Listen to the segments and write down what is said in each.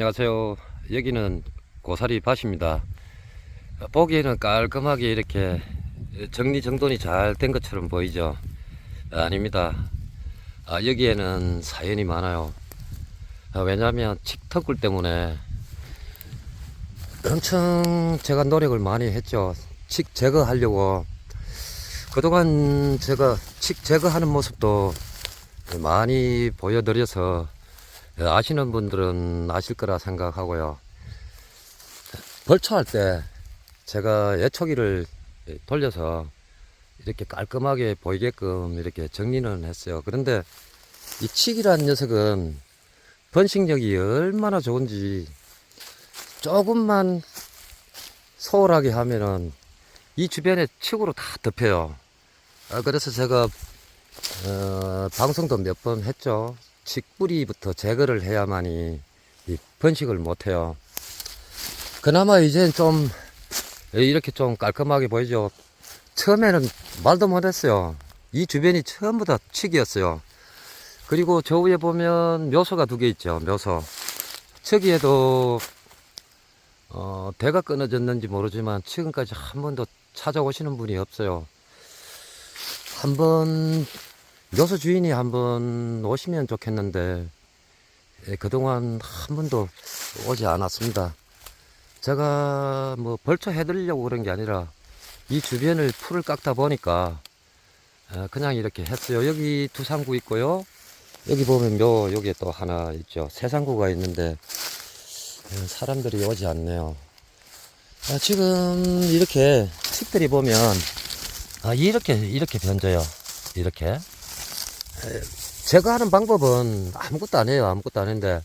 안녕하세요. 여기는 고사리 밭입니다. 어, 보기에는 깔끔하게 이렇게 정리정돈이 잘 된 것처럼 보이죠? 아, 아닙니다. 아, 여기에는 사연이 많아요. 아, 왜냐하면 칡터굴 때문에 엄청 제가 노력을 많이 했죠. 칡 제거하려고. 그동안 제가 칡 제거하는 모습도 많이 보여드려서 예, 아시는 분들은 아실 거라 생각하고요. 벌초할 때 제가 예초기를 돌려서 이렇게 깔끔하게 보이게끔 이렇게 정리는 했어요. 그런데 이 칡이라는 녀석은 번식력이 얼마나 좋은지 조금만 소홀하게 하면은 이 주변에 칡으로 다 덮여요. 아, 그래서 제가 어, 방송도 몇 번 했죠. 칡뿌리부터 제거를 해야만이 이 번식을 못해요. 그나마 이젠 좀 이렇게 좀 깔끔하게 보이죠. 처음에는 말도 못했어요. 이 주변이 전부 다 칡이었어요. 그리고 저 위에 보면 묘소가 두 개 있죠. 묘소. 저기에도 어, 대가 끊어졌는지 모르지만 지금까지 한 번도 찾아오시는 분이 없어요. 한번 묘소 주인이 한번 오시면 좋겠는데 예, 그동안 한 번도 오지 않았습니다. 제가 뭐 벌초 해드리려고 그런 게 아니라 이 주변을 풀을 깎다 보니까 어, 그냥 이렇게 했어요. 여기 두 상구 있고요. 여기 보면 묘 여기에 또 하나 있죠. 세 상구가 있는데 어, 사람들이 오지 않네요. 아, 지금 이렇게 칡들이 보면 아, 이렇게 이렇게 변져요. 이렇게 제가 하는 방법은 아무것도 안 해요. 아무것도 안 했는데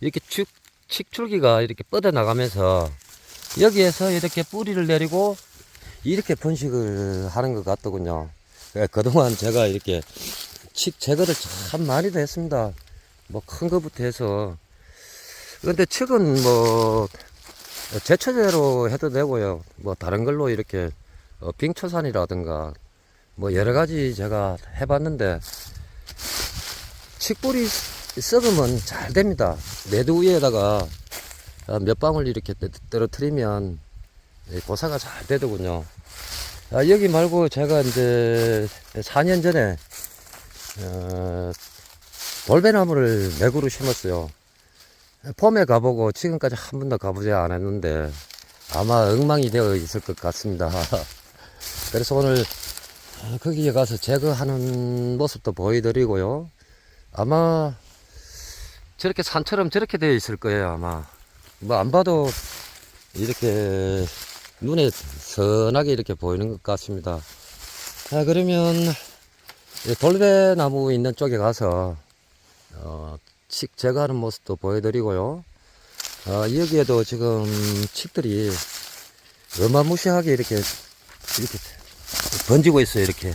이렇게 축, 칡줄기가 이렇게 뻗어 나가면서 여기에서 이렇게 뿌리를 내리고 이렇게 번식을 하는 것 같더군요. 예, 그동안 제가 이렇게 칡 제거를 참 많이도 했습니다. 뭐 큰 거부터 해서. 근데 칡은 뭐 제초제로 해도 되고요. 뭐 다른 걸로 이렇게 어, 빙초산이라든가 뭐 여러 가지 제가 해봤는데 칡뿌리 썩으면 잘 됩니다. 매두 위에다가 어, 몇 방울 이렇게 떠- 떨어뜨리면 예, 고사가 잘 되더군요. 아, 여기 말고 제가 이제 4년 전에 어, 돌배나무를 맥으로 심었어요. 봄에 가보고 지금까지 한 번도 가보지 않았는데 아마 엉망이 되어 있을 것 같습니다. 그래서 오늘 어, 거기에 가서 제거하는 모습도 보여드리고요. 아마 저렇게 산처럼 저렇게 되어 있을 거예요, 아마. 뭐 안 봐도 이렇게 눈에 선하게 이렇게 보이는 것 같습니다. 자, 그러면 이 돌배나무 있는 쪽에 가서 어, 칡 제거하는 모습도 보여드리고요. 어, 여기에도 지금 칡들이 어마무시하게 이렇게 이렇게 번지고 있어요, 이렇게.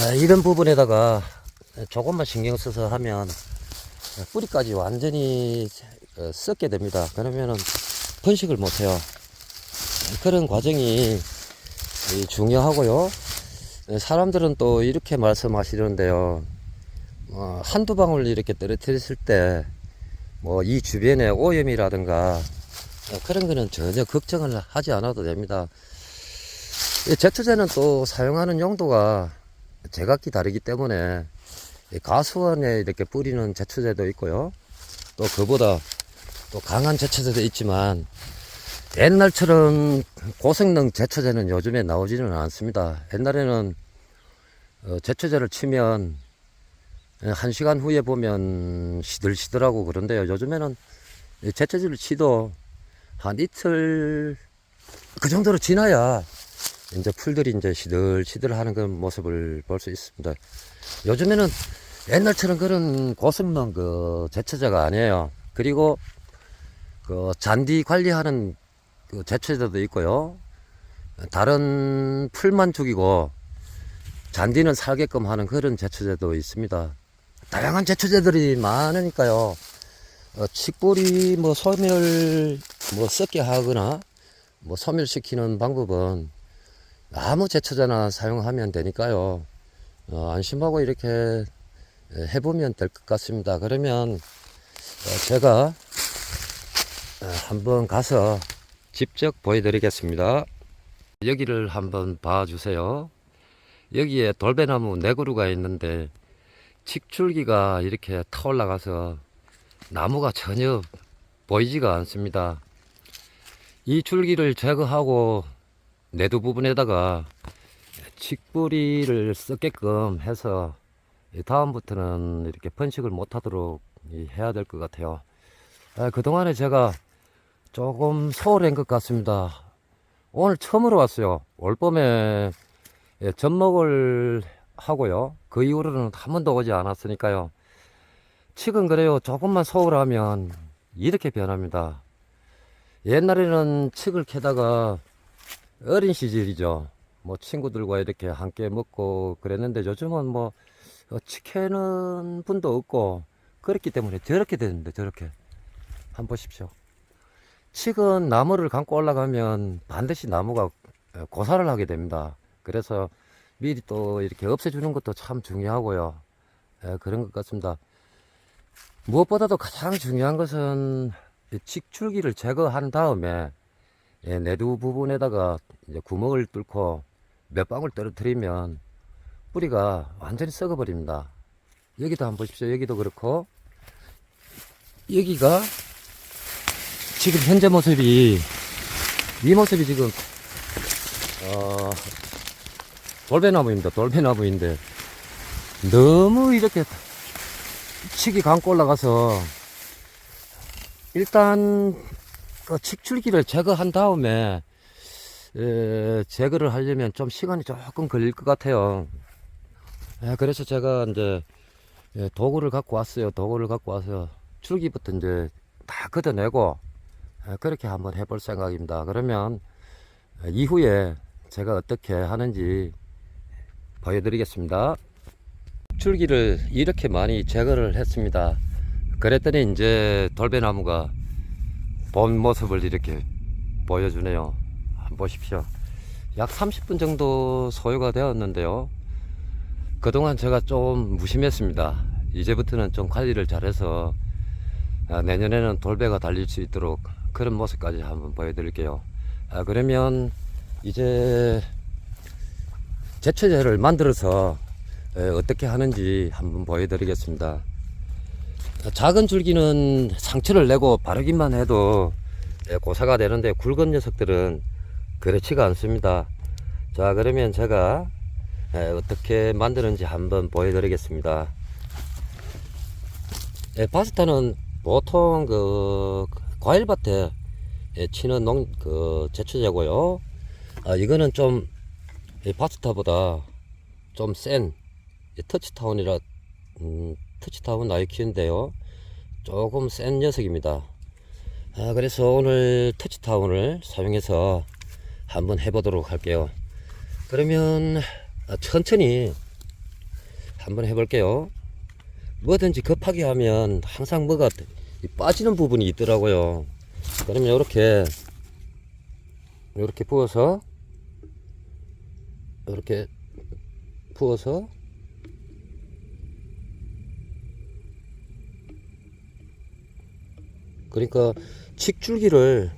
아, 이런 부분에다가 조금만 신경 써서 하면 뿌리까지 완전히 어, 썩게 됩니다. 그러면은 번식을 못해요. 그런 과정이 이 중요하고요. 네, 사람들은 또 이렇게 말씀하시는데요. 어, 한두 방울 이렇게 떨어뜨렸을 때, 뭐, 이 주변에 오염이라든가, 어, 그런 거는 전혀 걱정을 하지 않아도 됩니다. 이 제초제는 또 사용하는 용도가 제각기 다르기 때문에, 이 가수원에 이렇게 뿌리는 제초제도 있고요. 또 그보다 또 강한 제초제도 있지만, 옛날처럼 고성능 제초제는 요즘에 나오지는 않습니다. 옛날에는 어, 제초제를 치면 한 시간 후에 보면 시들시들하고 그런데요. 요즘에는 이 제초제를 치도 한 이틀 그 정도로 지나야 이제 풀들이 이제 시들시들 하는 그런 모습을 볼 수 있습니다. 요즘에는 옛날처럼 그런 고성능 그 제초제가 아니에요. 그리고 그 잔디 관리하는 그 제초제도 있고요. 다른 풀만 죽이고 잔디는 살게끔 하는 그런 제초제도 있습니다. 다양한 제초제들이 많으니까요. 어, 칡뿌리 뭐 소멸 뭐 썩게 하거나 뭐 소멸시키는 방법은 아무 제초제나 사용하면 되니까요. 어, 안심하고 이렇게 해보면 될 것 같습니다. 그러면 어, 제가 한번 가서 직접 보여드리겠습니다. 여기를 한번 봐주세요. 여기에 돌배나무 네 그루가 있는데 칡줄기가 이렇게 타올라가서 나무가 전혀 보이지가 않습니다. 이 줄기를 제거하고 내두 부분에다가 칡뿌리를 썩게끔 해서 다음부터는 이렇게 번식을 못하도록 해야 될 것 같아요. 아, 그동안에 제가 조금 소홀한 것 같습니다. 오늘 처음으로 왔어요. 올 봄에 예, 젖먹을 하고요. 그 이후로는 한 번도 오지 않았으니까요. 칡은 그래요. 조금만 소홀하면 이렇게 변합니다. 옛날에는 칡을 캐다가 어린 시절이죠. 뭐 친구들과 이렇게 함께 먹고 그랬는데 요즘은 뭐 어, 칡 캐는 분도 없고 그렇기 때문에 저렇게 되는데 저렇게 한번 보십시오. 칡은 나무를 감고 올라가면 반드시 나무가 어, 고사를 하게 됩니다. 그래서 미리 또 이렇게 없애주는 것도 참 중요하고요. 예, 그런 것 같습니다. 무엇보다도 가장 중요한 것은 이 칡줄기를 제거한 다음에 예, 내두 부분에다가 구멍을 뚫고 몇 방울 떨어뜨리면 뿌리가 완전히 썩어버립니다. 여기도 한번 보십시오. 여기도 그렇고 여기가 지금 현재 모습이 이 모습이 지금 어, 돌배나무입니다. 돌배나무인데 너무 이렇게 칡이 감고 올라가서 일단 그 칡줄기를 제거한 다음에 에, 제거를 하려면 좀 시간이 조금 걸릴 것 같아요. 예, 그래서 제가 이제 예, 도구를 갖고 왔어요. 도구를 갖고 와서 줄기부터 이제 다 걷어내고 예, 그렇게 한번 해볼 생각입니다. 그러면 예, 이후에 제가 어떻게 하는지 보여드리겠습니다. 줄기를 이렇게 많이 제거를 했습니다. 그랬더니 이제 돌배나무가 본 모습을 이렇게 보여주네요. 한번 보십시오. 약 30분 정도 소요가 되었는데요. 그동안 제가 좀 무심했습니다. 이제부터는 좀 관리를 잘해서 아, 내년에는 돌배가 달릴 수 있도록 그런 모습까지 한번 보여드릴게요. 아, 그러면 이제 제초제를 만들어서 에, 어떻게 하는지 한번 보여드리겠습니다. 작은 줄기는 상처를 내고 바르기만 해도 예, 고사가 되는데 굵은 녀석들은 그렇지가 않습니다. 자 그러면 제가 예, 어떻게 만드는지 한번 보여드리겠습니다. 예, 파스타는 보통 그 과일밭에 예, 치는 농, 그 제초제고요. 아, 이거는 좀이 파스타보다 좀센 터치타운이라 음, 터치타운 나이키인데요. 조금 센 녀석입니다. 아, 그래서 오늘 터치타운을 사용해서 한번 해보도록 할게요. 그러면 아, 천천히 한번 해볼게요. 뭐든지 급하게 하면 항상 뭐가 이 빠지는 부분이 있더라고요. 그러면 이렇게 이렇게 부어서 이렇게 부어서 그러니까 칡줄기를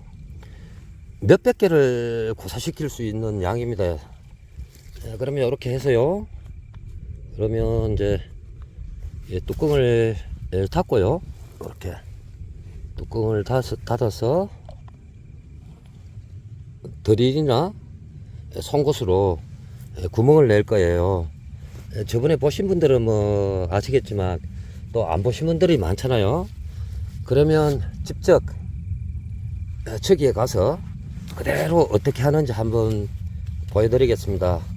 몇백 개를 고사시킬 수 있는 양입니다. 자, 그러면 이렇게 해서요. 그러면 이제 예, 뚜껑을 예, 닫고요. 이렇게 뚜껑을 닫아서, 드릴이나 예, 송곳으로 예, 구멍을 낼 거예요. 예, 저번에 보신 분들은 뭐 아시겠지만 또 안 보신 분들이 많잖아요. 그러면 직접 저기에 가서 그대로 어떻게 하는지 한번 보여드리겠습니다.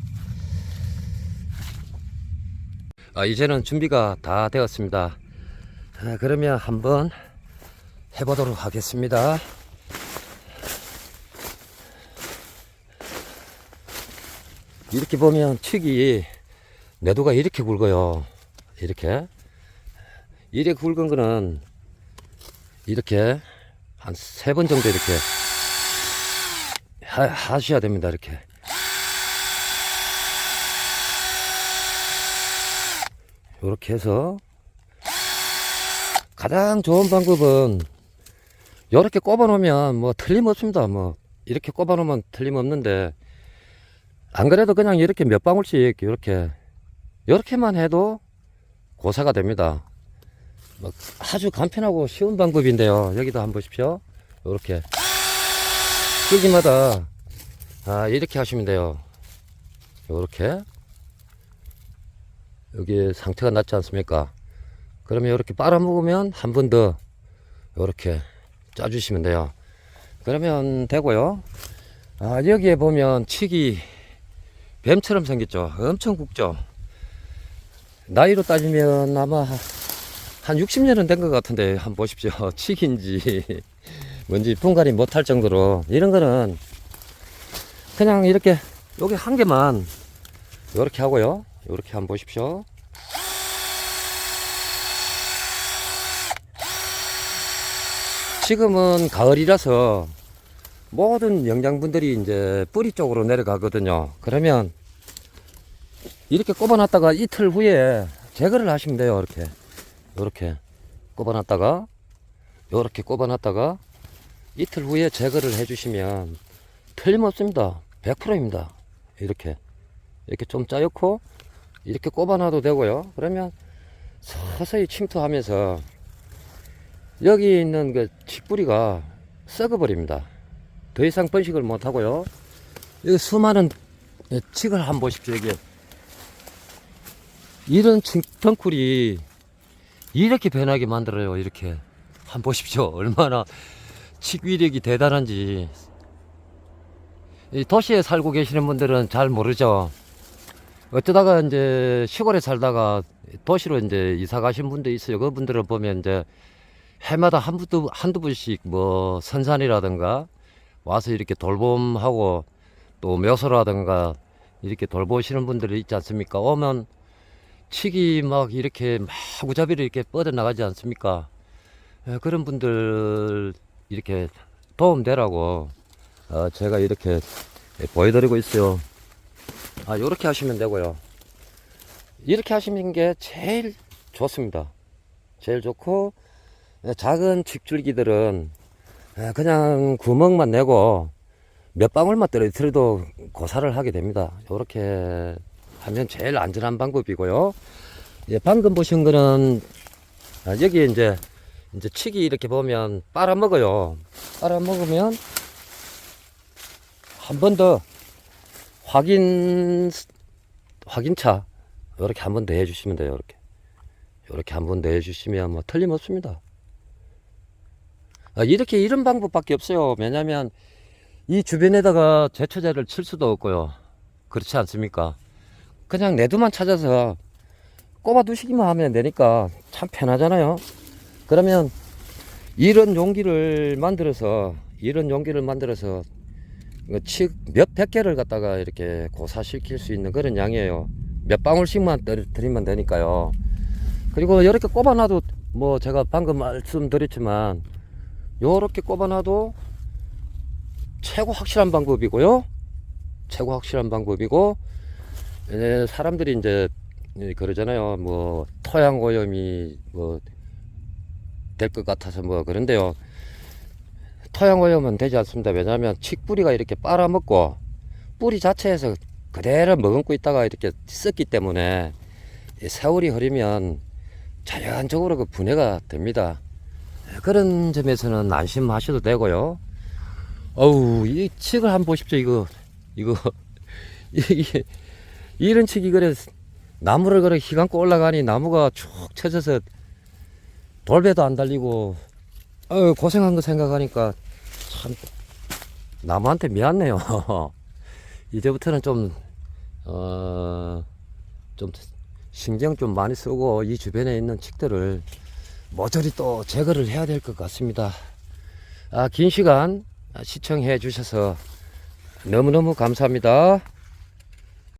아, 이제는 준비가 다 되었습니다. 아, 그러면 한번 해보도록 하겠습니다. 이렇게 보면 튀기 내도가 이렇게 굵어요. 이렇게. 이렇게 굵은 거는 이렇게 한 세 번 정도 이렇게 하, 하셔야 됩니다. 이렇게. 이렇게 해서 가장 좋은 방법은 요렇게 꼽아 놓으면 뭐 틀림없습니다. 뭐 이렇게 꼽아 놓으면 틀림없는데 안 그래도 그냥 이렇게 몇 방울씩 이렇게 이렇게만 해도 고사가 됩니다. 뭐 아주 간편하고 쉬운 방법인데요. 여기도 한번 보십시오. 이렇게 끌기마다 아 이렇게 하시면 돼요. 이렇게 여기 상태가 낮지 않습니까? 그러면 이렇게 빨아먹으면 한 번 더 이렇게 짜주시면 돼요. 그러면 되고요. 아, 여기에 보면 칡이 뱀처럼 생겼죠. 엄청 굵죠. 나이로 따지면 아마 한 60년은 된 것 같은데 한번 보십시오. 칡인지 뭔지 분간이 못할 정도로 이런 거는 그냥 이렇게 여기 한 개만 이렇게 하고요. 이렇게 한번 보십시오. 지금은 가을이라서 모든 영양분들이 이제 뿌리 쪽으로 내려가거든요. 그러면 이렇게 꼽아놨다가 이틀 후에 제거를 하시면 돼요. 이렇게 이렇게 꼽아놨다가 이렇게 꼽아놨다가 이틀 후에 제거를 해주시면 틀림없습니다. 100%입니다. 이렇게 이렇게 좀 짜놓고 이렇게 꼽아놔도 되고요. 그러면 서서히 침투하면서 여기 있는 그 칡뿌리가 썩어버립니다. 더 이상 번식을 못하고요. 여기 수많은 칡을 한번 보십시오. 이게 이런 덩쿨이 이렇게 변하게 만들어요. 이렇게 한번 보십시오. 얼마나 칡 위력이 대단한지 이 도시에 살고 계시는 분들은 잘 모르죠. 어쩌다가 이제 시골에 살다가 도시로 이제 이사 가신 분도 있어요. 그분들을 보면 이제 해마다 한 두, 한두 분씩 뭐 선산이라든가 와서 이렇게 돌봄하고 또 묘소라든가 이렇게 돌보시는 분들이 있지 않습니까? 오면 칡이 막 이렇게 마구잡이로 이렇게 뻗어나가지 않습니까? 예, 그런 분들 이렇게 도움되라고 어, 제가 이렇게 보여드리고 있어요. 아, 요렇게 하시면 되고요. 이렇게 하시는 게 제일 좋습니다. 제일 좋고, 예, 작은 칡줄기들은 예, 그냥 구멍만 내고 몇 방울만 떨어뜨려도 고사를 하게 됩니다. 요렇게 하면 제일 안전한 방법이고요. 예, 방금 보신 거는 아, 여기 이제 이제 칡이 이렇게 보면 빨아먹어요. 빨아먹으면 한 번 더 확인 확인차 이렇게 한 번 더 해주시면 돼요. 이렇게 이렇게 한 번 더 해주시면 뭐 틀림없습니다. 아, 이렇게 이런 방법밖에 없어요. 왜냐하면 이 주변에다가 제초제를 칠 수도 없고요. 그렇지 않습니까? 그냥 내두만 찾아서 꼽아 두시기만 하면 되니까 참 편하잖아요. 그러면 이런 용기를 만들어서 이런 용기를 만들어서 칡 몇백 개를 갖다가 이렇게 고사시킬 수 있는 그런 양이에요. 몇 방울씩만 떨어뜨리면 되니까요. 그리고 이렇게 꼽아놔도 뭐 제가 방금 말씀드렸지만 요렇게 꼽아놔도 최고 확실한 방법이고요. 최고 확실한 방법이고 예, 사람들이 이제 예, 그러잖아요. 뭐 토양 오염이 뭐 될 것 같아서 뭐 그런데요. 토양 오염은 되지 않습니다. 왜냐하면 칡뿌리가 이렇게 빨아먹고 뿌리 자체에서 그대로 머금고 있다가 이렇게 썩기 때문에 이 세월이 흐르면 자연적으로 그 분해가 됩니다. 그런 점에서는 안심하셔도 되고요. 어우, 이 칡을 한번 보십시오. 이거, 이거, 이런 칡이 그래, 나무를 그래 휘감고 올라가니 나무가 쭉 쳐져서 돌배도 안 달리고, 어 고생한 거 생각하니까 참, 나무한테 미안해요. 이제부터는 좀, 어, 좀 신경 좀 많이 쓰고 이 주변에 있는 칡들을 모조리 또 제거를 해야 될 것 같습니다. 아, 긴 시간 시청해 주셔서 너무너무 감사합니다.